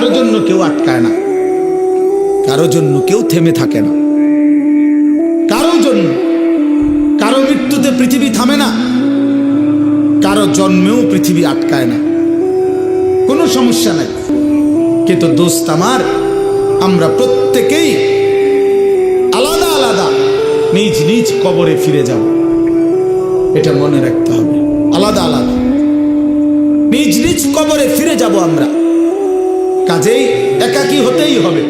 কারও জন্য কেউ আটকায় না। কারও জন্য কেউ থেমে থাকে না। কারও জন্য কারও মৃত্যুতে পৃথিবী থামে না। কারও জন্মেও পৃথিবী আটকায় না। কোনো সমস্যা নাই। কিন্তু দোস্ত আমার, আমরা প্রত্যেকেই আলাদা আলাদা নিজ নিজ কবরে ফিরে যাব। এটা মনে রাখতে হবে। আলাদা আলাদা। নিজ নিজ কবরে ফিরে যাব আমরা। কাজেই একাকী হতেই হবে।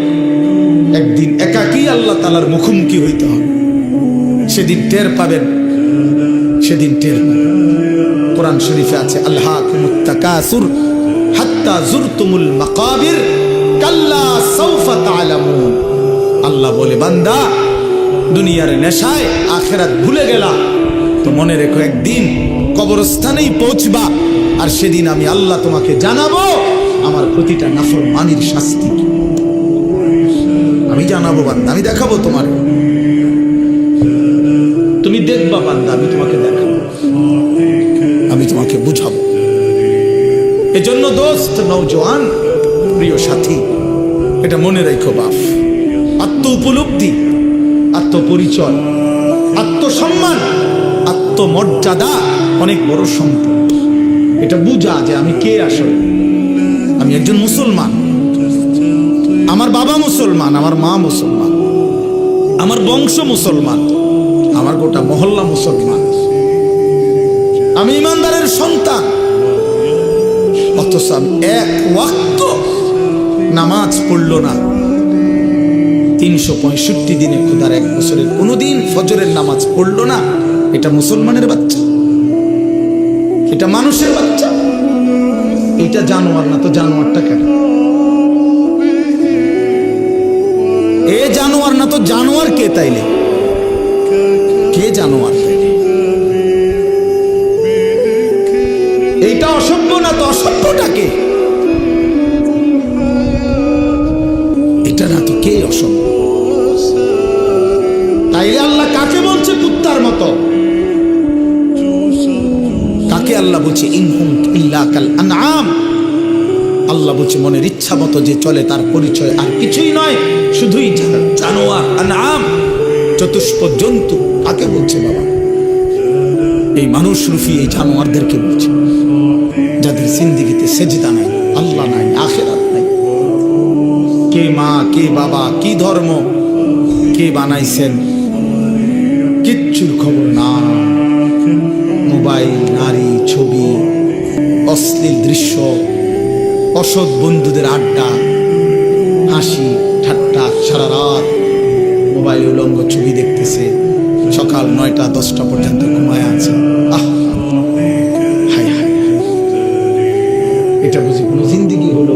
একদিন একাকী আল্লাহ তালার মুখোমুখি হইতে হবে। সেদিন টের পাবেন। সেদিন টের কোরআন শরীফে আছে আল্লাহ মাকাবির আল্লাহ বলে, বান্দা, দুনিয়ার নেশায় আখেরাত ভুলে গেলা। তো মনে রেখো, একদিন কবরস্থানেই পৌঁছবা। আর সেদিন আমি আল্লাহ তোমাকে জানাব আমার প্রতিটা নাফরমানির শাস্তি। কি। আমি জানাব বান্দা, আমি দেখাবো তোমার। তুমি দেখবা বান্দা, আমি তোমাকে দেখাবো। আমি তোমাকে বুঝাবো। এজন্য দোস্ত নৌজওয়ান প্রিয় সাথী, এটা মনে রেখো বাপ। আত্ম উপলব্ধি আত্মপরিচয়, আত্মসম্মান, আত্মমর্যাদা অনেক বড় সম্পদ। এটা বুঝা যে আমি কে আসলে। আমি একজন মুসলমান। আমার বাবা মুসলমান, আমার মা মুসলমান, আমার বংশ মুসলমান, আমার গোটা মহল্লা মুসলমান। আমি ইমানদারের সন্তান। অথচ এক ওয়াক্ত নামাজ পড়ল না। তিনশো পঁয়ষট্টি দিনে খোদার এক বছরের কোনোদিন ফজরের নামাজ পড়ল না। এটা মুসলমানের বাচ্চা। এটা মানুষের বাচ্চা। এটা জানোয়ার না, তো জানোয়ারটা কেন? এ জানোয়ার না, তো জানোয়ার কে তাইলে? কে জানোয়ার? এইটা অসভ্য না, তো অসভ্যটা কে? এটা না, তো কে অসভ্য? তাইলে আল্লাহ কাকে বলছে কুত্তার মতো? কাকে আল্লাহ বলছে? ইনহুম ইল্লা কাল আনআম। আল্লাহ বলছে, মনের ইচ্ছা মতো যে চলে, তার পরিচয় আর কিছুই নয়, শুধুই জানোয়ার, আনআম। চতুষ্প জন্তু, কাকে বলছে বাবা? এই মানুষ রুফি এই জানোয়ারদেরকে বলছে, যাদের জিন্দিগিতে সেজদা নাই, আল্লাহ নাই, আখেরাত নাই। কে মা, কে বাবা, কি ধর্ম, কে বানাইছেন? কিচ্ছুর খবর না মোবাইল, নারী, ছবি, অশ্লীল দৃশ্য অসৎ বন্ধুদের আড্ডা, হাসি, ঠাট্টা, সারা রাত মোবাইল উলঙ্গ ছবি দেখতেছে। সকাল নয়টা, দশটা পর্যন্ত ঘুমায় আছে। এটা বুঝি কোনো জিন্দিগি হলো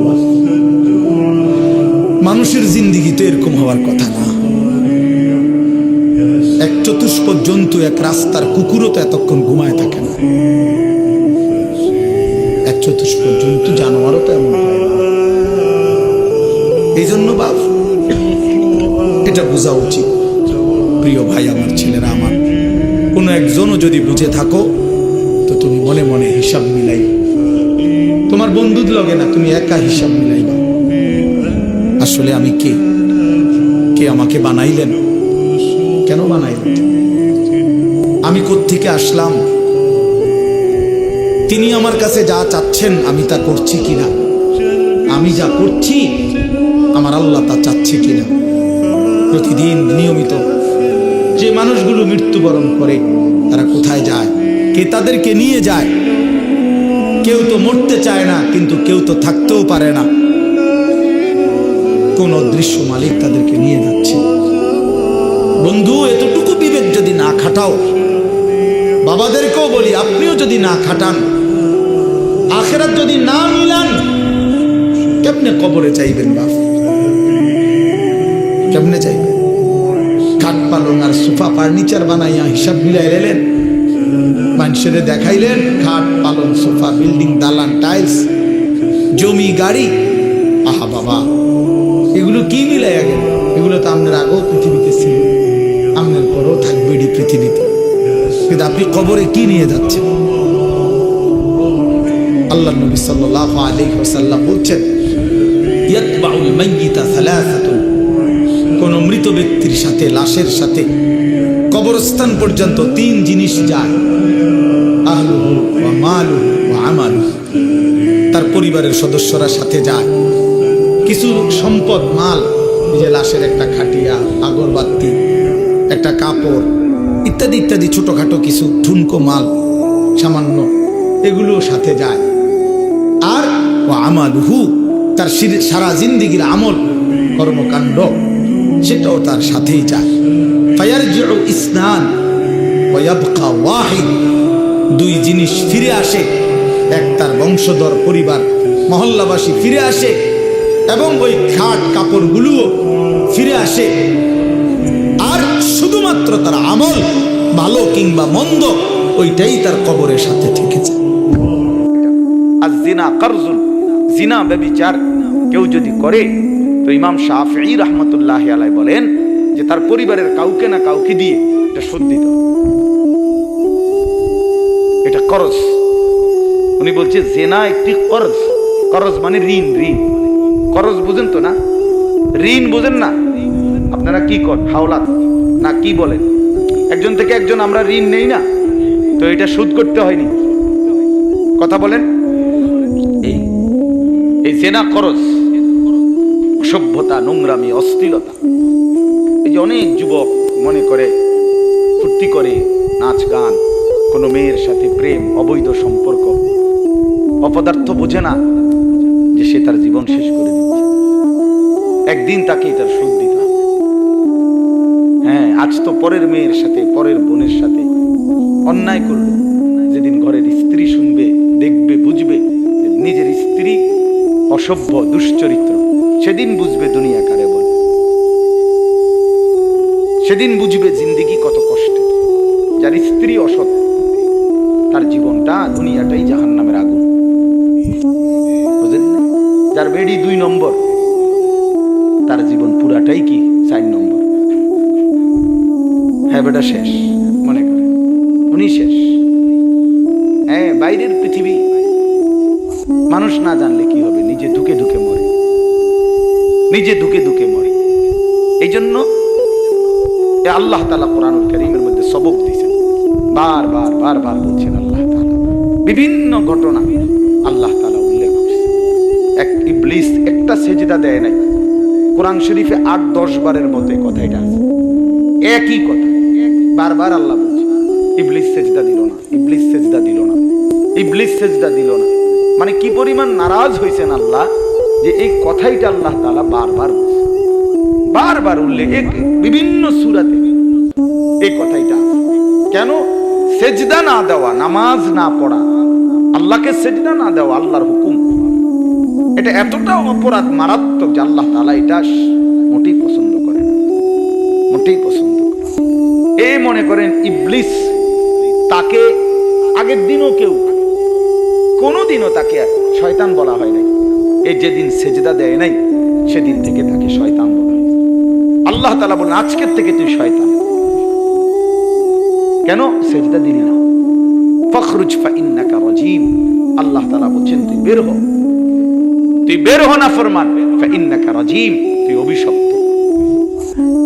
মানুষের জিন্দিগি তো এরকম হওয়ার কথা না। এক চতুষ্প জন্তু, এক রাস্তার কুকুরও তো এতক্ষণ ঘুমায় থাকে না। চতুষ্প জানোয়ারও তো এমন। এই জন্য বাপ, এটা বোঝা উচিত। প্রিয় ভাই, আমার ছেলেরা, আমার কোনো একজনও যদি বুঝে থাকো, তো তুমি মনে মনে হিসাব মিলাই। তোমার বন্ধুর লগে না, তুমি একা হিসাব মিলাইবা। আসলে আমি কে? কে আমাকে বানাইলেন? কেন বানাইলেন? আমি কোত্থেকে আসলাম? তিনি আমার কাছে যা চাচ্ছেন আমি তা করছি কিনা? আমি যা করছি, আমার আল্লাহ তা চাচ্ছে কিনা? প্রতিদিন নিয়মিত যে মানুষগুলো মৃত্যুবরণ করে, তারা কোথায় যায়? কে তাদেরকে নিয়ে যায়? কেউ তো মরতে চায় না, কিন্তু কেউ তো থাকতেও পারে না। কোন অদৃশ্য মালিক তাদেরকে নিয়ে যাচ্ছে। বন্ধু, এতটুকু বিবেক যদি না খাটাও, বাবাদেরকেও বলি, আপনিও যদি না খাটান আখেরাত যদি না মিলান, কেমনে কবরে চাইবেন বাপ? কেমনে চাইবেন? খাট পালং আর সোফা ফার্নিচার বানাইয়া হিসাব মিলাই এলেন মানুষের দেখাইলেন খাট পালং, সোফা, বিল্ডিং, দালান, টাইলস, জমি, গাড়ি। আহা বাবা, এগুলো কি মিলাই গেল? এগুলো তো আপনার আগেও পৃথিবীতে ছিল। আপনার পরেও থাকবে পৃথিবীতে। কিন্তু আপনি কবরে কি নিয়ে যাচ্ছেন? আল্লাহ নবী সাল্লাহ আলী সাল্লাম বলছেন, ইয়াতবাউল মাইয়িতা সালাসাতুন কোন মৃত ব্যক্তির সাথে, লাশের সাথে কবরস্থান পর্যন্ত তিন জিনিস যায়, আহলুহু ওয়া মালুহু ওয়া আমালুহু। তার পরিবারের সদস্যরা সাথে যায়। কিছু সম্পদ, মাল যে লাশের একটা খাটিয়া, আগরবাতি, একটা কাপড়, ইত্যাদি ইত্যাদি, ছোটখাটো কিছু ঠুনকো মাল, সামান্য এগুলো সাথে যায়। আমালুহু, তার সারা জিন্দিগির আমল, কর্মকাণ্ড, সেটাও তার সাথেই যায়। ফায়ারজিউ ইসনান দুই জিনিস ফিরে আসে, এক তার বংশধর পরিবার, মহল্লাবাসী ফিরে আসে, এবং ওই খাট কাপড়গুলোও ফিরে আসে। আর শুধুমাত্র তার আমল, ভালো কিংবা মন্দ, ওইটাই তার কবরের সাথে থেকেছে আর জিনা কারজুন জিনা ব্যবিচার কেউ যদি করে, তো ইমাম শাফি রহমতুল্লাহ আলাই বলেন যে তার পরিবারের কাউকে না কাউকে দিয়ে এটা শোধ দিত এটা করজ। উনি বলছে, জেনা একটি করজ। করজ মানে ঋণ ঋণ। করজ বুঝেন তো না? ঋণ বুঝেন না? আপনারা কি কর, হাওলাত? না, কি বলেন? একজন থেকে একজন আমরা ঋণ নেই না? তো এটা সুদ করতে হয়নি। কথা বলেন। এই জেনা খরচ সভ্যতা নোংরামি, অস্থিরতা। এই যে অনেক যুবক মনে করে, ফুর্তি করে নাচ গান, কোনো মেয়ের সাথে প্রেম, অবৈধ সম্পর্ক। অপদার্থ বোঝে না যে সে তার জীবন শেষ করে একদিন তাকে তার সুদ দিতে হবে। হ্যাঁ আজ তো পরের মেয়ের সাথে, পরের বোনের সাথে অন্যায় করবে যেদিন ঘরের স্ত্রী শুনবে, দেখবে, বুঝবে নিজের স্ত্রী অসভ্য, দুশ্চরিত্র। সেদিন বুঝবে দুনিয়া কারে বলে। সেদিন বুঝবে জিন্দিগি কত কষ্টের যার স্ত্রী অসৎ, তার জীবনটা দুনিয়াটাই জাহান নামের আগুন। বুঝলেন? যার বেডি দুই নম্বর, তার জীবন পুরাটাই কি চার নম্বর? হ্যাঁ বেটা, শেষ। মনে করেন। উনি শেষ। হ্যাঁ বাইরের পৃথিবী। মানুষ না জানলে কি নিজে ঢুকে ঢুকে মরে। নিজে ঢুকে ঢুকে মরে। এই জন্য আল্লাহ তালা কোরআনুল করিমের মধ্যে সবক দিয়েছেন। বার বার বার বার বলছেন আল্লাহ বিভিন্ন ঘটনা আল্লাহ তালা উল্লেখ করছেন। এক ইবলিস একটা সেজদা দেয় নাই। কোরআন শরীফে আট, দশ বারের মতো কথা এটা আছে। একই কথা। বারবার আল্লাহ বলছে ইবলিস সেজদা দিল না, ইবলিস সেজদা দিল না, ইবলিস সেজদা দিল না। মানে কি পরিমাণ নারাজ হয়েছেন আল্লাহ যে এই কথাইটা আল্লাহ তালা বারবার বারবার উল্লেখ বিভিন্ন সুরাতে এই কথাইটা কেন? সেজদা না দেওয়া, নামাজ না পড়া, আল্লাহকে সেজদা না দেওয়া আল্লাহর হুকুম। এটা এতটা অপরাধ মারাত্মক যে আল্লাহ তালা এটা মোটেই পছন্দ করে মোটেই পছন্দ। এ মনে করেন ইবলিস, তাকে আগের দিনও কেউ কোনোদিনও তাকে শয়তান বলা হয় নাই। এই যেদিন সেজদা দেয় নাই, সেদিন থেকে তাকে শয়তান বলা হয়। আল্লাহ তালা বলেন আজকের থেকে তুই শয়তান। কেন? সেজদা দিলি না। ফখরুজ ফাইন্নাকা রাজিম। আল্লাহ তালা বলছেন, তুই বের হ। তুই বের হ না ফরমান। ফাইন্নাকা রাজিম। তুই অভিশপ্ত।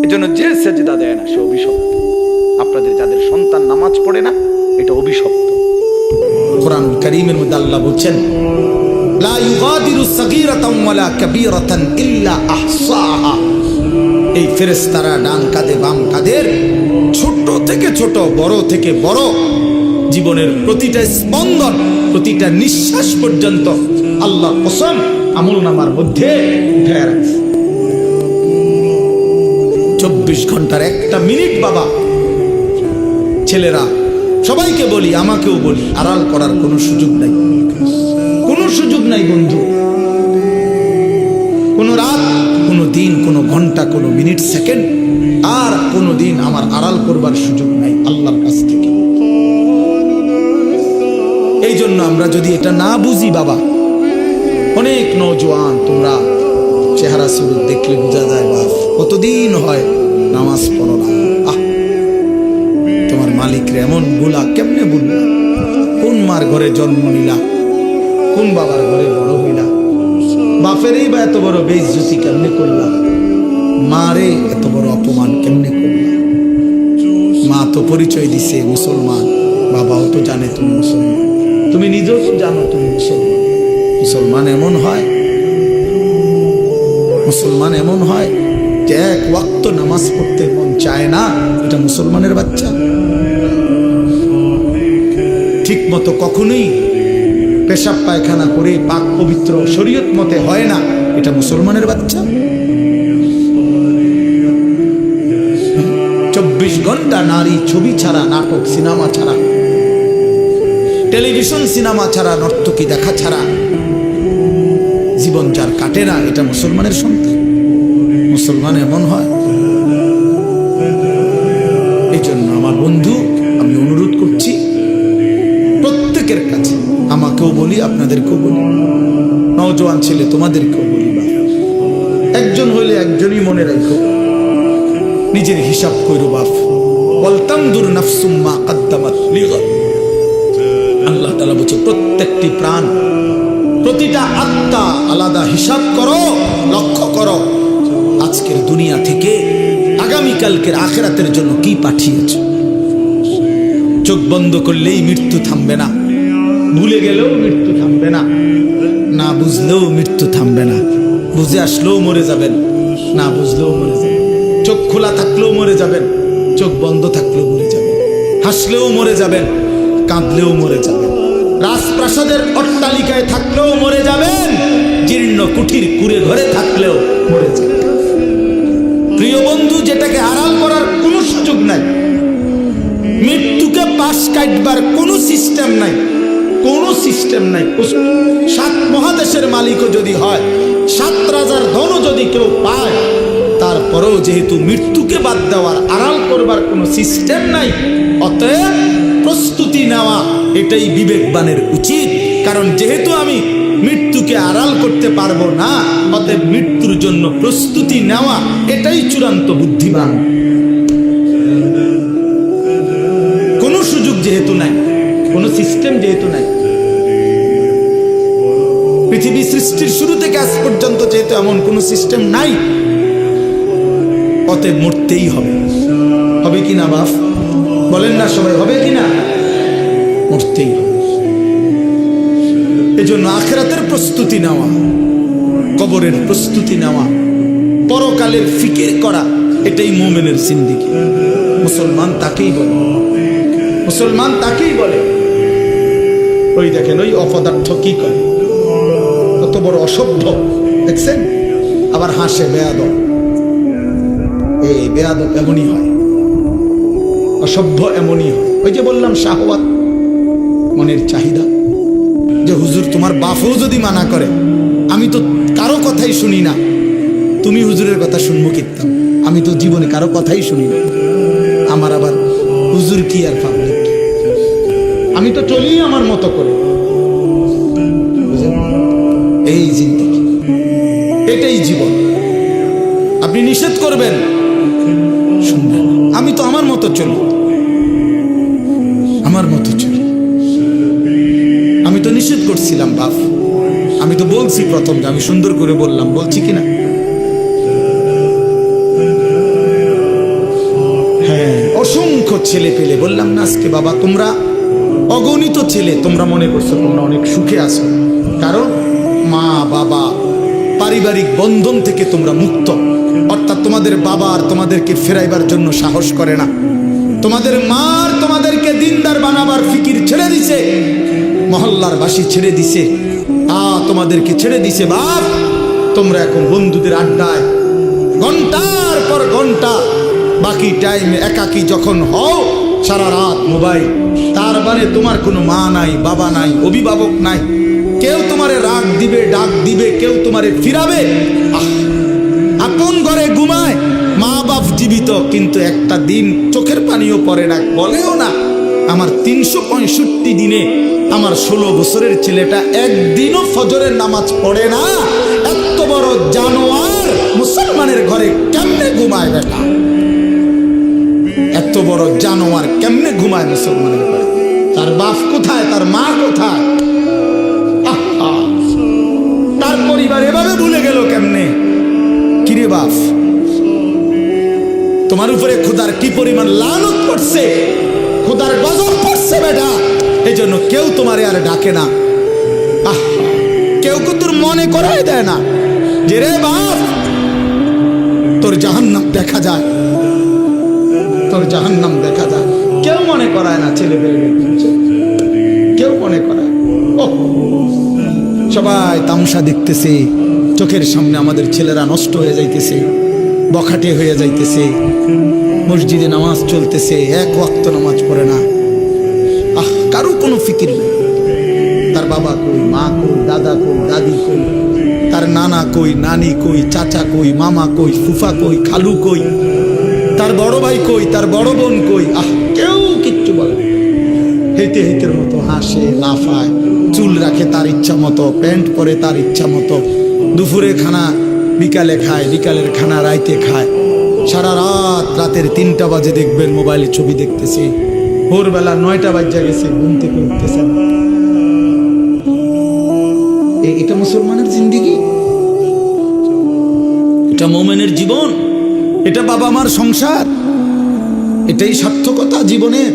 এজন্য যে সেজদা দেয় না, সে অভিশপ্ত। আপনাদের যাদের সন্তান নামাজ পড়ে না, এটা অভিশপ্ত। কোরআন করিমের মধ্যে আল্লাহ বলছেন এই কাঁধে বাম ছোট থেকে বড় থেকে বড় জীবনের প্রতিটা স্পন্দন, প্রতিটা নিঃশ্বাস পর্যন্ত আল্লাহ কসম আমল নামার মধ্যে চব্বিশ ঘণ্টার একটা মিনিট বাবা, ছেলেরা সবাইকে বলি, আমাকেও বলি, আড়াল করার কোনো সুযোগ নাই। কোনো সুযোগ নাই, বন্ধু। কোনো রাত, কোনো দিন, কোনো ঘণ্টা, কোনো মিনিট, সেকেন্ড, আর কোনো দিন আমার আড়াল করবার সুযোগ নাই আল্লাহর কাছ থেকে। এই জন্য আমরা যদি এটা না বুঝি, বাবা, অনেক নৌজওয়ান তোমরা চেহারা সুরত দেখলে বোঝা যায়, বাপ, কতদিন হয় নামাজ পড়ো না। মালিকরে এমনগুলা কেমনে বললা কোন মার ঘরে জন্ম নিলা? কোন বাবার ঘরে বড় হইলা? বাপেরই বা এত বড় বেইজ্জতি কেমনে করলাম মারে এত বড় অপমান কেমনে করলাম মা তো পরিচয় দিছে, মুসলমান। বাবাও তো জানে তুমি মুসলমান। তুমি নিজেও তো জানো তুমি মুসলমান। মুসলমান এমন হয়? মুসলমান এমন হয় যে এক ওয়াক্ত নামাজ পড়তে মন চায় না। এটা মুসলমানের বাচ্চা। ঠিক মতো কখনোই পেশাব পায়খানা করে পাক পবিত্র শরীয়ত মতে হয় না। এটা মুসলমানের বাচ্চা। চব্বিশ ঘণ্টা নারী ছবি ছাড়া, নাটক, সিনেমা ছাড়া, টেলিভিশন, সিনেমা ছাড়া, নর্তকী দেখা ছাড়া জীবন যার কাটে না, এটা মুসলমানের সন্তান। মুসলমান এমন হয়। এই জন্য আমার বন্ধু, আমি অনুরোধ করছি প্রত্যেকের কাছে। আমাকেও বলি, আপনাদেরকেও বলি। নওজোয়ান ছেলে, তোমাদেরকেও বলি বা একজন হইলে একজনই মনে রাখো। নিজের হিসাব কইরো বাপ। বলতাম দূর নাফসুম্মা কাদ্দামাত লিগাদ। আল্লাহ তালা বলছে, প্রত্যেকটি প্রাণ, প্রতিটা আত্মা আলাদা হিসাব করো, লক্ষ্য করো। আজকের দুনিয়া থেকে আগামীকালকের আখেরাতের জন্য কি পাঠিয়েছ? চোখ বন্ধ করলেই মৃত্যু থামবে না। ভুলে গেলেও মৃত্যু থামবে না। না বুঝলেও মৃত্যু থামবে না। বুঝে আসলেও মরে যাবেন। না বুঝলেও মরে যাবেন। চোখ খোলা থাকলেও মরে যাবেন। চোখ বন্ধ থাকলেও মরে যাবেন। হাসলেও মরে যাবেন। কাঁদলেও মরে যাবেন। রাজপ্রাসাদের অট্টালিকায় থাকলেও মরে যাবেন। জীর্ণ কুঠির কুড়ে ঘরে থাকলেও মরে যাবেন। প্রিয় বন্ধু, যেটাকে আড়াল করার কোনো সুযোগ নাই। মৃত্যুকে পাশ কাটবার কোনো সিস্টেম নাই। কোনো সিস্টেম নাই। সাত মহাদেশের মালিকও যদি হয়, সাত রাজার ধনও যদি কেউ পায়, তারপরেও যেহেতু মৃত্যুকে বাদ দেওয়ার আড়াল করবার কোনো সিস্টেম নাই, অতএব প্রস্তুতি নেওয়া এটাই বিবেকবানের উচিত। কারণ যেহেতু আমি মৃত্যুকে আড়াল করতে পারব না, অতএব মৃত্যুর জন্য প্রস্তুতি নেওয়া এটাই চূড়ান্ত বুদ্ধিমান। কোনো সুযোগ যেহেতু নাই কোনো সিস্টেম যেহেতু নাই। পৃথিবী সৃষ্টির শুরু থেকে আজ পর্যন্ত যেহেতু এমন কোনো সিস্টেম নাই অতএব মরতেই হবে। হবে কি না বাপ? বলেন না সবাই, হবে কি না মরতেই হবে। এজন্য আখেরাতের প্রস্তুতি নেওয়া, কবরের প্রস্তুতি নেওয়া, পরকালের ফিকির করা, এটাই মোমেনের সিন্দিকি মুসলমান তাকেই বলে। মুসলমান তাকেই বলে। ওই দেখেন, ওই অপদার্থ কি করে? কত বড় অসভ্য, দেখছেন? আবার হাসে বেয়াদ এই বেয়াদ এমনই হয়। অসভ্য এমনই হয়। ওই যে বললাম, শাহওয়াত, মনের চাহিদা। যে হুজুর, তোমার বাপও যদি মানা করে, আমি তো কারও কথাই শুনি না। তুমি হুজুরের কথা শুনব কিতাম আমি তো জীবনে কারও কথাই শুনি না। আমার আবার হুজুর কি আর পাবলিক আমি তো চলি আমার মতো করে। এই জিন্দিগি এটাই জীবন। আপনি নিষেধ করবেন। শুনবেন, আমি তো আমার মতো চলি। আমার মতো চলি। আমি তো নিষেধ করছিলাম, বাপ। আমি তো বলছি প্রথম যে, আমি সুন্দর করে বললাম, বলছি কিনা হ্যাঁ অসংখ্য ছেলে পেলে বললাম না আজকে, বাবা, তোমরা অগণিত ছেলে, তোমরা মনে করছ তোমরা অনেক সুখে আছো। কারণ মা, বাবা, পারিবারিক বন্ধন থেকে তোমরা মুক্ত। অর্থাৎ তোমাদের বাবা আর তোমাদেরকে ফেরাইবার জন্য সাহস করে না। তোমাদের মার তোমাদেরকে দিনদার বানাবার ফিকির ছেড়ে দিছে। মহল্লার বাসি ছেড়ে দিছে। আ, তোমাদেরকে ছেড়ে দিছে বাপ। তোমরা এখন বন্ধুদের আড্ডায়। ঘণ্টার পর ঘণ্টা বাকি টাইম একাকি যখন হও সারা রাত মোবাইল। তার মানে তোমার কোনো মা নাই, বাবা নাই, অভিভাবক নাই। কেউ তোমারে রাগ দিবে, ডাক দিবে, কেউ তোমারে ফিরাবে। আপন ঘরে ঘুমায়? মা বাপ জীবিত, কিন্তু একটা দিন চোখের পানিও পড়ে না, বলেও না। আমার তিনশো পঁয়ষট্টি দিনে আমার ষোলো বছরের ছেলেটা একদিনও ফজরের নামাজ পড়ে না। এত বড় জানোয়ার মুসলমানের ঘরে কেমনে ঘুমায় বেটা? এত বড় জানোয়ার কেমনে ঘুমায় মুসলমানের ঘরে? তার বাপ কোথায়? তার মা কোথায়! তার পরিবার এভাবে ভুলে গেল কেমনে? কিরে বাপ, তোমার উপরে খোদার কি পরিমাণ লানত পড়ছে? খোদার গজব পড়ছে বেটা। এই জন্য কেউ তোমারে আর ডাকে না। আহ! কেউ কেউ তোর মনে করাই দেয় না? যে রে বাপ, তোর জাহান্নাম দেখা যায়। তোর জাহান্নাম দেখা যায়। কেউ মনে করায় না ছেলে পেলে কেউ মনে করায়। সবাই তামসা দেখতেছে। চোখের সামনে আমাদের ছেলেরা নষ্ট হয়ে যাইতেছে। বখাটে হয়ে যাইতেছে। মসজিদে নামাজ চলতেছে। এক ওয়াক্ত নামাজ পড়ে না। আহ, কারও কোনো ফিকির নেই। তার বাবা কই, মা কই, দাদা কই, দাদি কই, তার নানা কই, নানি কই, চাচা কই, মামা কই, ফুফা কই, খালু কই তার বড় ভাই কই? তার বড় বোন কই? আহ, কেউ কিচ্ছু বলে। হেঁটে হেঁটের মতো হাসে, লাফায়, চুল রাখে তার ইচ্ছা মতো, প্যান্ট পরে তার ইচ্ছা মতো। দুপুরে খানা, বিকালে খায়, বিকালের খানা রাইতে খায়। সারা রাত রাতের তিনটা বাজে দেখবেন, মোবাইলে ছবি দেখতেছে। ভোরবেলা নয়টা বাজে গেছে, ঘুম থেকে উঠতেছে এটা মুসলমানের জিন্দিগি? এটা মোমেনের জীবন? এটা বাবা মার সংসার। এটাই সার্থকতা জীবনের।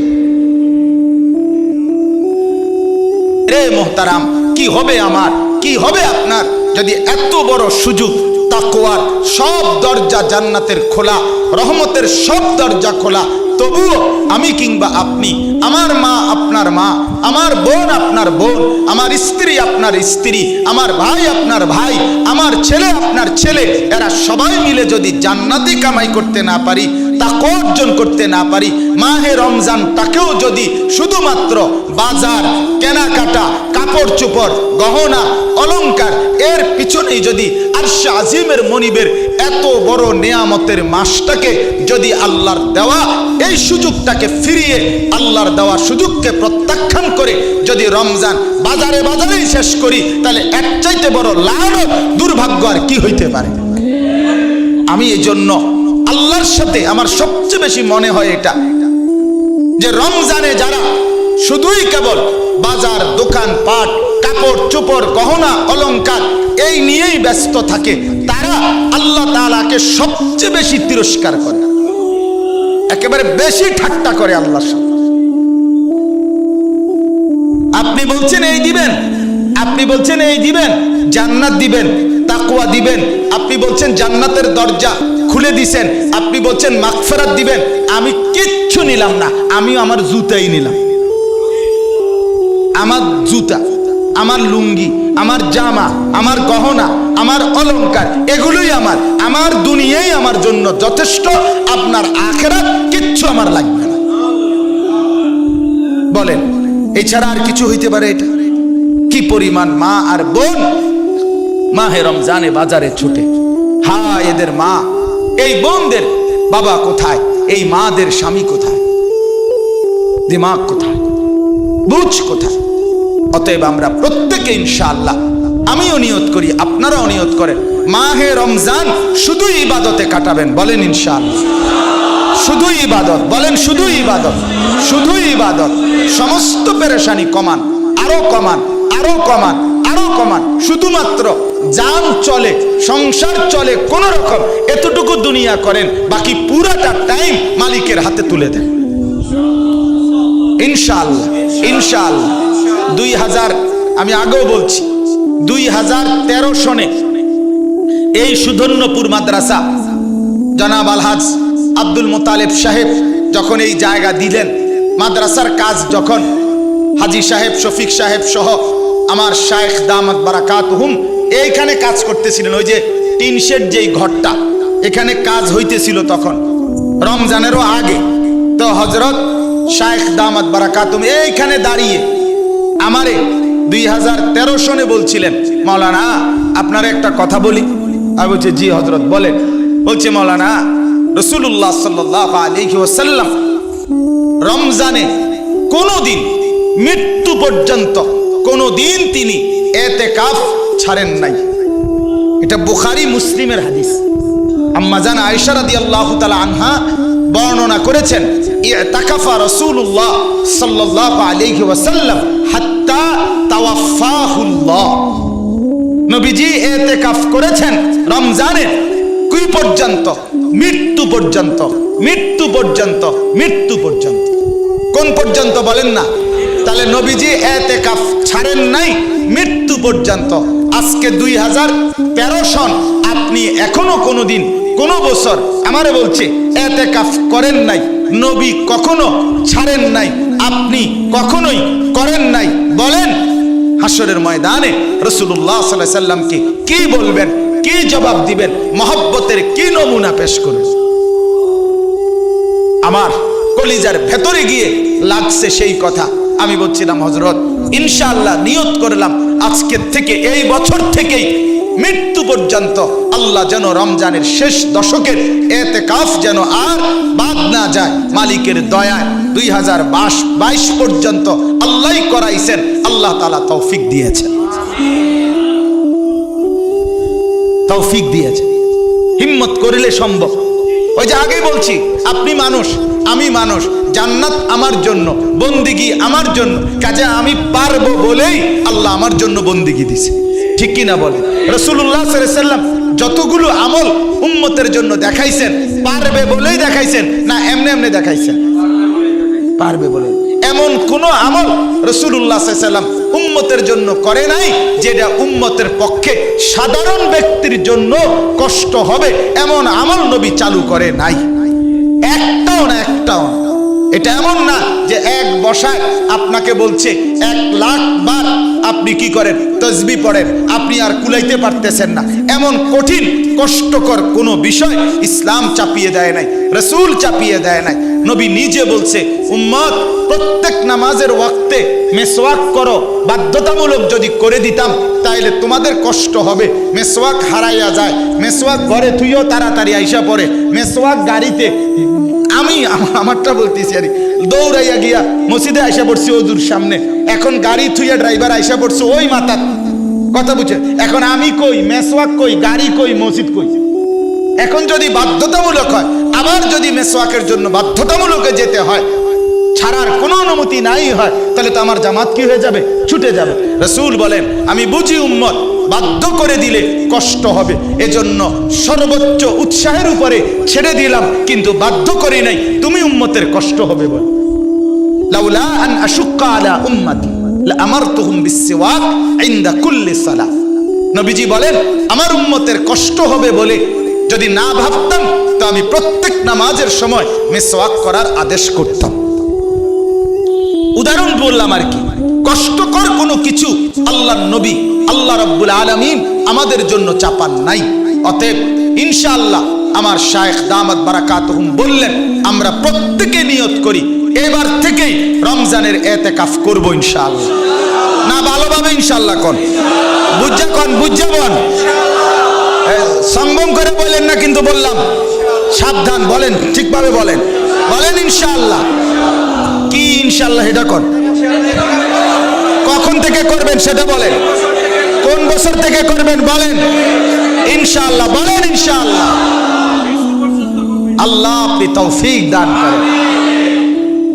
রে মোহতারাম, কি হবে আমার? কি হবে আপনার? যদি এত বড় সুযোগ তাকোয়ার সব দরজা জান্নাতের খোলা, রহমতের সব দরজা খোলা তবুও আমি কিংবা আপনি, আমার মা আপনার মা, আমার বোন আপনার বোন, আমার স্ত্রী আপনার স্ত্রী, আমার ভাই আপনার ভাই, আমার ছেলে আপনার ছেলে, এরা সবাই মিলে যদি জান্নাতি কামাই করতে না পারি তাকে অর্জন করতে না পারি। মাহে রমজান, তাকেও যদি শুধুমাত্র বাজার, কেনাকাটা, কাপড় চোপড়, গহনা, অলংকার, এর পিছনেই যদি আরশে আজিমের মনিবের এত বড় নেয়ামতের মাসটাকে যদি আল্লাহর দেওয়া, এই সুযোগটাকে ফিরিয়ে আল্লাহর দেওয়া সুযোগকে প্রত্যাখ্যান করে যদি রমজান বাজারে বাজারেই শেষ করি, তাহলে এক চাইতে বড় লাভ, দুর্ভাগ্য আর কি হইতে পারে? আমি এই জন্য আল্লাহর সাথে আমার সবচেয়ে বেশি মনে হয় এটা। যে রমজানে যারা শুধুই কেবল বাজার, দোকান, পাট, কাপড়, চোপড়, গহনা, অলংকার, এই নিয়েই ব্যস্ত থাকে, তারা আল্লাহ তাআলাকে সবচেয়ে বেশি তিরস্কার করে। একেবারে বেশি ঠাট্টা করে আল্লাহর সাথে। আপনি বলছেন, এই দিবেন। আপনি বলছেন, এই দিবেন। জান্নাত দিবেন তাকুয়া দিবেন। আপনি বলছেন, জান্নাতের দরজা খুলে দিছেন। আপনি বলছেন, মাগফিরাত দিবেন। আমি কিচ্ছু নিলাম না। আমিও আমার জুতাই নিলাম। আমার জুতা, আমার লুঙ্গি, আমার জামা, আমার গহনা, আমার অলংকার, এগুলোই আমার। আমার দুনিয়াই আমার জন্য যথেষ্ট। আপনার আখেরাত কিচ্ছু আমার লাগবে না। বলেন, এছাড়া আর কিছু হইতে পারে এটা? কি পরিমাণ মা আর বোন? মাহে রমজানে বাজারে ছুটে। হা এদের মা। এই বোনদের বাবা কোথায়? এই মাদের স্বামী কোথায়? দিমাগ কোথায়? বুঝ কোথায়? অতএব আমরা প্রত্যেকে ইনশাআল্লাহ আমিও নিয়ত করি, আপনারাও নিয়ত করেন। মাহে রমজান শুধু ইবাদতে কাটাবেন, বলেন ইনশাআল্লাহ। শুধু ইবাদত, বলেন শুধু ইবাদত। শুধু ইবাদত, সমস্ত পেরেশানি কমান, আরও কমান আরও কমান আরও কমান। শুধুমাত্র যান চলে, সংসার চলে, কোন রকম। এতটুকু দুনিয়া করেন, বাকি পুরাটা টাইম মালিকের হাতে তুলে দেন। ইনশাআল্লাহ ইনশাআল্লাহ। দুই হাজার, আমি আগেও বলছি, দুই হাজার তেরো সনে এই সুধন্যপুর মাদ্রাসা, জনাব আলহাজ আব্দুল মোতালেব সাহেব যখন এই জায়গা দিলেন, মাদ্রাসার কাজ যখন হাজি সাহেব, শফিক সাহেব সহ আমার শায়েখ দামত বারাকাত হুম এইখানে কাজ করতেছিলেন, ওই যে টিন শেড যেই ঘরটা, এখানে কাজ হইতেছিল তখন, রমজানেরও আগে। তো হজরত শায়েখ দামত বারাকাতুম এইখানে দাঁড়িয়ে আমারে দুই হাজার তেরো সনে বলছিলেন মৌলানা আপনার একটা কথা বলি। আমি বলছি, জি হজরত বলেন। বলছে মৌলানা রসুল্লাহ সাল্লাহ রমজানে কোনোদিন, মৃত্যু পর্যন্ত কোনোদিন তিনি এতে কাফ ছাড়েন নাই। এটা বুখারি মুসলিমের হাদিস। আম্মাজান আয়েশা রাদিয়াল্লাহু তাআলা আনহা বর্ণনা করেছেন সাল্লাল্লাহু আলাইহি ওয়াসাল্লাম হাত্তা তাওয়াফাহুল্লাহ নবীজি করেছেন কুই পর্যন্ত, মৃত্যু পর্যন্ত মৃত্যু পর্যন্ত মৃত্যু পর্যন্ত। কোন পর্যন্ত বলেন না? তাহলে নবীজি এতে কাফ ছাড়েন নাই, মৃত্যু পর্যন্ত। আজকে দুই হাজার তেরো সন। আপনি এখনও কোনোদিন, কোনো বছর আমারে বলছে এতে কাফ করেন নাই, নবী কখনো ছাড়েন নাই, আপনি কখনোই করেন নাই। বলেন হাসরের ময়দানে রসুল্লাহ সাল্লাহ সাল্লামকে কি বলবেন, কি জবাব দিবেন, মহব্বতের কি নমুনা পেশ করবেন? আমার কলিজার ভেতরে গিয়ে লাগছে সেই কথা। আমি বলছিলাম হজরত ইনশাআল্লাহ নিয়ত করলাম। আজকের থেকে এই বছর থেকেই মৃত্যু পর্যন্ত আল্লাহ যেন রমজানের শেষ দশকের এতে কাফ যেন আর বাদ না যায়। মালিকের দয়ায় দুই হাজার বাইশ পর্যন্ত আল্লাহ করাইছেন। আল্লাহ তালা তৌফিক দিয়েছেন। তৌফিক দিয়েছে হিম্মত করিলে সম্ভব। ওই যে আগেই বলছি, আপনি মানুষ, আমি মানুষ, জান্নাত আমার জন্য, বন্দিগি আমার জন্য, কাজে আমি পারব বলেই আল্লাহ আমার জন্য বন্দিগি দিছে। ঠিক কি না বলে রসুল্লাহ সাল্লাম যতগুলো আমল উম্মতের জন্য দেখাইছেন, পারবে বলেই দেখাইছেন, না এমনি এমনি দেখাইছেন? পারবে বলে এমন কোন আমল রসুল্লাহ সাল্লাম উম্মতের জন্য করে নাই যেটা উম্মতের পক্ষে সাধারণ ব্যক্তির জন্য কষ্ট হবে, এমন আমল নবী চালু করে নাই। একটাও না একটাও না। এটা এমন না যে এক বসায় আপনাকে বলছে, এক লাখ বার আপনি কি করেন? তসবি পড়েন, আপনি আর কুলাইতে পারতেছেন না। এমন কঠিন, কষ্টকর কোনো বিষয় ইসলাম চাপিয়ে দেয় নাই, রসুল চাপিয়ে দেয় নাই। নবী নিজে বলছে, উম্মত, প্রত্যেক নামাজের ওয়াক্তে মেসওয়াক করো। বাধ্যতামূলক যদি করে দিতাম, তাইলে তোমাদের কষ্ট হবে। মেসওয়াক হারাইয়া যায়। মেসওয়াক ঘরে থুইও তাড়াতাড়ি আইসা পড়ে। মেসওয়াক গাড়িতে, আমি আমারটা বলতেছি আর, দৌড়াইয়া গিয়া মসজিদে আইসা পড়ছি ওজুর সামনে। এখন গাড়ি থুইয়া ড্রাইভার আইসা পড়ছে ওই মাথা কথা বুঝছে এখন আমি কই, মেসওয়াক কই, গাড়ি কই, মসজিদ কই? এখন যদি বাধ্যতামূলক হয় আবার যদি মেসওয়াকের জন্য বাধ্যতামূলকে যেতে হয়, ছাড়ার কোনো অনুমতি নাই হয়, তাহলে তো আমার জামাত কি হয়ে যাবে? ছুটে যাবে। রসুল বলেন, আমি বুঝি উম্মত, বাধ্য করে দিলে কষ্ট হবে। এজন্য সর্বোচ্চ উৎসাহের উপরে ছেড়ে দিলাম, কিন্তু বাধ্য করি নাই, তুমি উম্মতের কষ্ট হবে বল। লাউলা আন আশুক্কা আলা উম্মতি লামারতুহুম বিসওয়াক ইনদা কুল্লি সালাহ নবীজি বলেন, আমার উম্মতের কষ্ট হবে বলে যদি না ভাবতাম তো আমি প্রত্যেক নামাজের সময় মিসওয়াক করার আদেশ করতাম। উদাহরণ বললাম আর কি, কষ্টকর কোনো কিছু আল্লাহ নবী, আল্লাহ রব্বুল আলমিন আমাদের জন্য চাপান নাই। অতএব ইনশাআল্লাহ আমার শায়েখ দামাত বারাকাতহুম বললেন, আমরা প্রত্যেকে নিয়ত করি, এবার থেকেই রমজানের এতে কাফ করব ইনশাআল্লাহ। না ভালোভাবে ইনশাআল্লাহ কন। বুঝা কন, বুঝা বন সংগম করে বলেন না কিন্তু বললাম সাবধান, বলেন, ঠিকভাবে বলেন। বলেন ইনশাল্লাহ কি ইনশাল্লাহ এটা কর। কখন থেকে করবেন সেটা বলেন। কোন বছর থেকে করবেন বলেন। ইনশাল্লাহ বলেন ইনশাল্লাহ আল্লাহ আপনি তৌফিক দান করেন।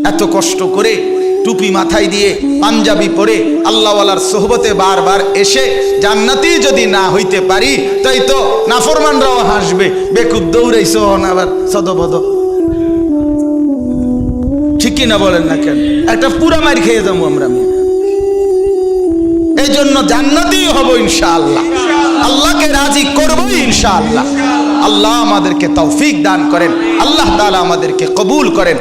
এত কষ্ট করে টুপি মাথায় দিয়ে পাঞ্জাবি পরে আল্লাহওয়ালার সোহবতে বারবার এসে জান্নাতি যদি না হইতে পারি, তাই তো নাফরমানরাও হাসবে, বেকুব দৌড়াইছো আবার সদবদ ঠিক কি না বলেন না কেন? একটা পুরা মার খেয়ে যাব আমরা এই জন্য জান্নাতেই হব ইনশাআল্লাহ। আল্লাহকে রাজি করব ইনশাআল্লাহ। আল্লাহ আমাদেরকে তৌফিক দান করেন। আল্লাহ তাআলা আমাদেরকে কবুল করেন।